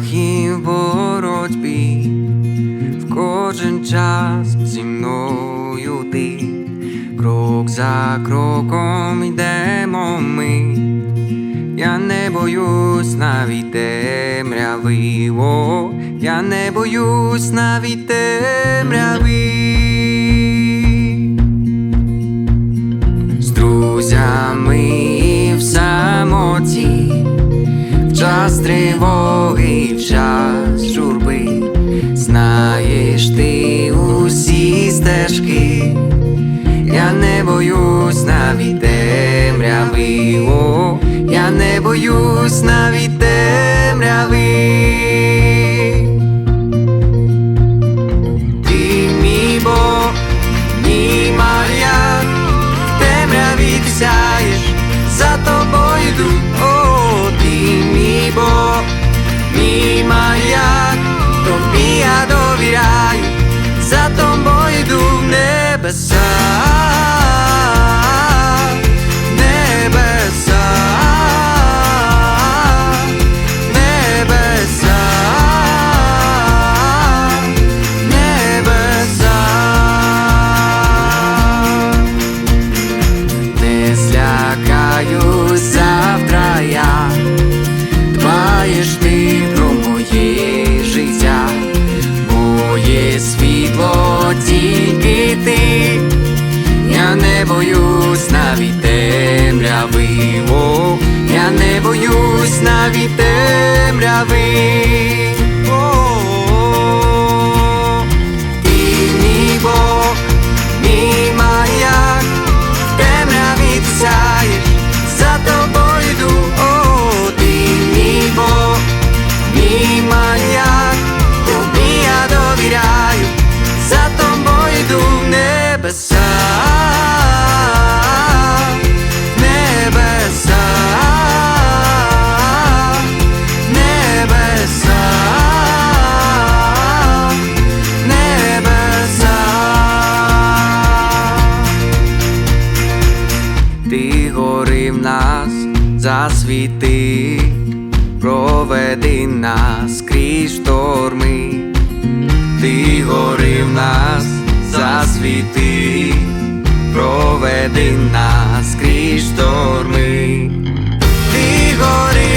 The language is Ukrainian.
і в боротьбі, в кожен час зі мною ти, крок за кроком йдемо ми. Я не боюсь навіть темряви, о, я не боюсь навіть темряви. Час тривоги, час журби, знаєш ти усі стежки. Я не боюсь навіть темряви, о, я не боюсь навіть темряви. jadovi Za tom boj idu nebesa навіть темряви. Ти горив нас, засвіти, проведи нас крізь шторми. Ти горив нас, засвіти, проведи нас крізь шторми. Ти горив